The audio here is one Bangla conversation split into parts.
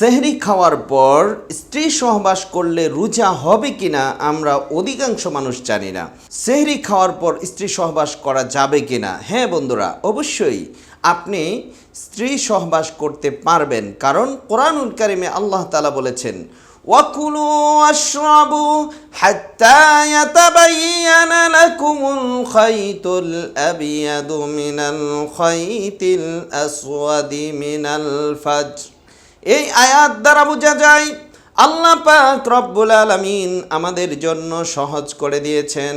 সেহরি খাওয়ার পর স্ত্রী সহবাস করলে রোজা হবে কিনা আমরা অধিকাংশ মানুষ জানি না। সেহরি খাওয়ার পর স্ত্রী সহবাস করা যাবে কিনা? হ্যাঁ বন্ধুরা, অবশ্যই। আপনি স্ত্রী সহবাস করতে পারবেন, কারণ কোরআনুল কারিমে আল্লাহ তালা বলেছেন হাত্তা ইয়াতাবাইয়ানা লাকুমুল খাইতুল আবিয়াদু মিনাল খাইতিল আসওয়াদি মিনাল ফাজর। এই আয়াত দ্বারা বোঝা যায়, আল্লাহ পাক রব্বুল আলামিন আমাদের জন্য সহজ করে দিয়েছেন।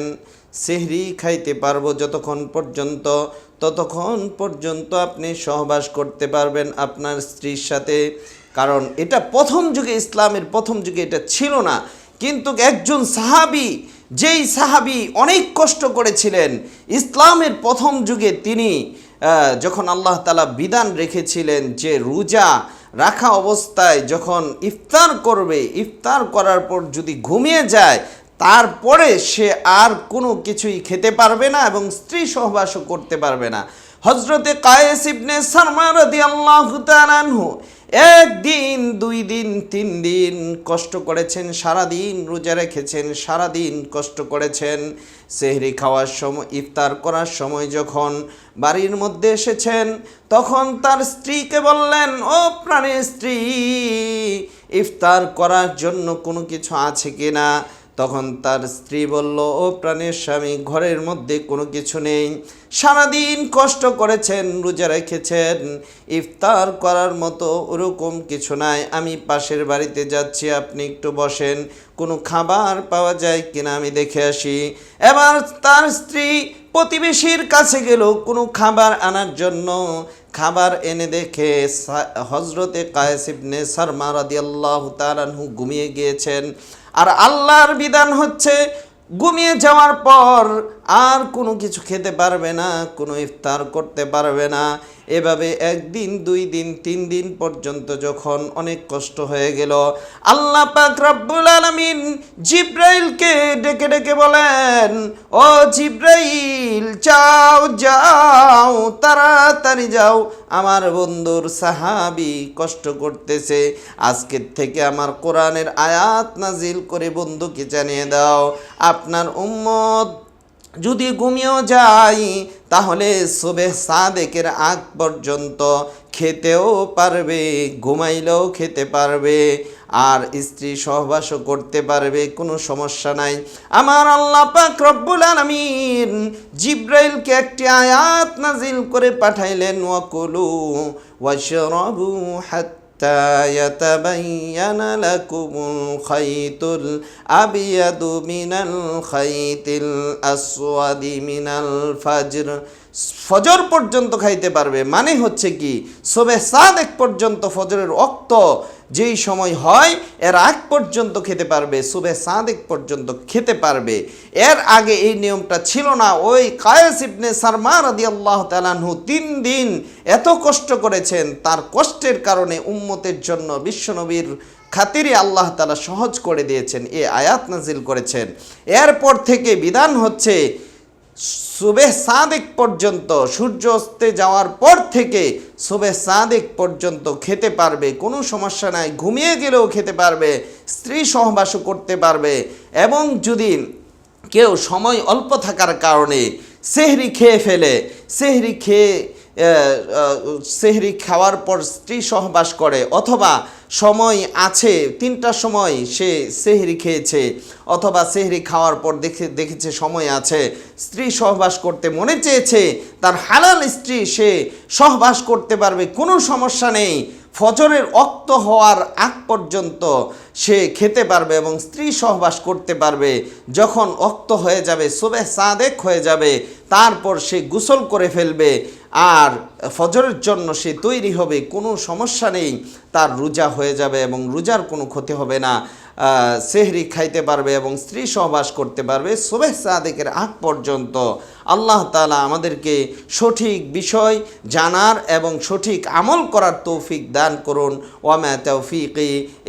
সেহরি খাইতে পারব যতক্ষণ পর্যন্ত, ততক্ষণ পর্যন্ত আপনি সহবাস করতে পারবেন আপনার স্ত্রীর সাথে। কারণ এটা প্রথম যুগে ইসলামের প্রথম যুগে এটা ছিল না। কিন্তু একজন সাহাবি, যেই সাহাবি অনেক কষ্ট করেছিলেন, ইসলামের প্রথম যুগে তিনি যখন আল্লাহ তালা বিধান রেখেছিলেন যে রোজা রাখা অবস্থায় যখন ইফতার করবে, ইফতার করার পর যদি ঘুমিয়ে যায়, তারপরে সে আর কোনো কিছুই খেতে পারবে না এবং স্ত্রী সহবাসও করতে পারবে না। হজরতে কায়েস ইবনে সারমা তাআলা আনহু একদিন, দুই দিন, তিন দিন কষ্ট করেছেন, সারাদিন রোজা রেখেছেন, সারাদিন কষ্ট করেছেন। সেহরি খাওয়ার সময়, ইফতার করার সময় যখন বাড়ির মধ্যে এসেছেন, তখন তার স্ত্রীকে বললেন, ও প্রাণের স্ত্রী, ইফতার করার জন্য কোনো কিছু আছে কি না? তখন তার স্ত্রী বলল, ও প্রাণের স্বামী, ঘরের মধ্যে কোনো কিছু নেই। সারাদিন কষ্ট করেছেন, রোজা রেখেছেন। ইফতার করার মতো ওরকম কিছু নাই। আমি পাশের বাড়িতে যাচ্ছি, আপনি একটু বসেন। কোনো খাবার পাওয়া যায় কিনা আমি দেখে আসি। এবার তার স্ত্রী প্রতিবেশীর কাছে গেল কোনো খাবার আনার জন্য। খাবার এনে দেখে হজরতে কায়েসিবনে শর্মা আল্লাহ তাআলাহু ঘুমিয়ে গিয়েছেন। আর আল্লাহর বিধান হচ্ছে ঘুমিয়ে যাওয়ার পর আর কোনো কিছু খেতে পারবে না, কোনো ইফতার করতে পারবে না। এভাবে একদিন, দুই দিন, তিন দিন পর্যন্ত যখন অনেক কষ্ট হয়ে গেল, আল্লাহ পাক রব্বুল আলামিন জিব্রাইলকে ডেকে ডেকে বলেন, ও জিব্রাইল, যাও যাও, তাড়াতাড়ি যাও। আমার বন্ধুর সাহাবি কষ্ট করতেছে। আজকের থেকে আমার কোরআনের আয়াত নাজিল করে বন্ধুকে জানিয়ে দাও। আপনার উম্মত যদি ঘুমিয়েও যাই, তাহলে শোবে সাদেকের আগ পর্যন্ত খেতেও পারবে, ঘুমাইলেও খেতে পারবে, আর স্ত্রী সহবাসও করতে পারবে, কোনো সমস্যা নাই। আমার আল্লাহ পাক রব্বুল আলামিন জিব্রাইলকে একটি আয়াত নাজিল করে পাঠাইলেন, ওয়াকুলু ওয়াশরাবু হাত্তা حتى يتبين لكم الخيط الأبيض من الخيط الأسود من الفجر. ফজর পর্যন্ত খাইতে পারবে। মানে হচ্ছে কি সবে সাদেক পর্যন্ত ফজরের অক্ত যেই সময় হয়, এর আগ পর্যন্ত খেতে পারবে সুবে সাদেক পর্যন্ত খেতে পারবে। এর আগে এই নিয়মটা ছিল না। ওই কায়েস ইবনে সারমা রাদি আল্লাহ তালানহু তিন দিন এত কষ্ট করেছেন, তার কষ্টের কারণে উম্মতের জন্য বিশ্বনবীর খাতিরে আল্লাহ তালা সহজ করে দিয়েছেন, এ আয়াত নাজিল করেছেন। এরপর থেকে বিধান হচ্ছে সুবে সাদেক পর্যন্ত সূর্য অস্তে যাওয়ার পর থেকে সুবে সাদেক পর্যন্ত খেতে পারবে, কোনো সমস্যা নাই, ঘুমিয়ে গেলেও খেতে পারবে, স্ত্রী সহবাসও করতে পারবে এবং যদি কেউ সময় অল্প থাকার কারণে সেহরি খেয়ে ফেলে, সেহরি খেয়ে সেহরি খাওয়ার পর স্ত্রী সহবাস করে, অথবা সময় আছে তিনটার সময় সে সেহরি খেয়েছে, অথবা সেহরি খাওয়ার পর দেখে, দেখেছে সময় আছে, স্ত্রী সহবাস করতে মনে চেয়েছে, তার হালাল স্ত্রী সে সহবাস করতে পারবে, কোনো সমস্যা নেই। ফজরের অক্ত হওয়ার আগ পর্যন্ত সে খেতে পারবে এবং স্ত্রী সহবাস করতে পারবে। যখন অক্ত হয়ে যাবে সুবে সাদেক হয়ে যাবে, তারপর সে গোসল করে ফেলবে। আর ফজরের জন্য সে তৈরি হবে, কোনো সমস্যা নেই। তার রোজা হয়ে যাবে এবং রোজার কোনো ক্ষতি হবে না। সেহরি খাইতে পারবে এবং স্ত্রী সহবাস করতে পারবে সুবেহ সাদেকের আগ পর্যন্ত। আল্লাহ তালা আমাদেরকে সঠিক বিষয় জানার এবং সঠিক আমল করার তৌফিক দান করুন। ওয়ামা তৌফিক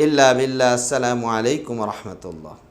ইল্লা বিল্লাহ। আসসালামু আলাইকুম রহমতুল্লাহ।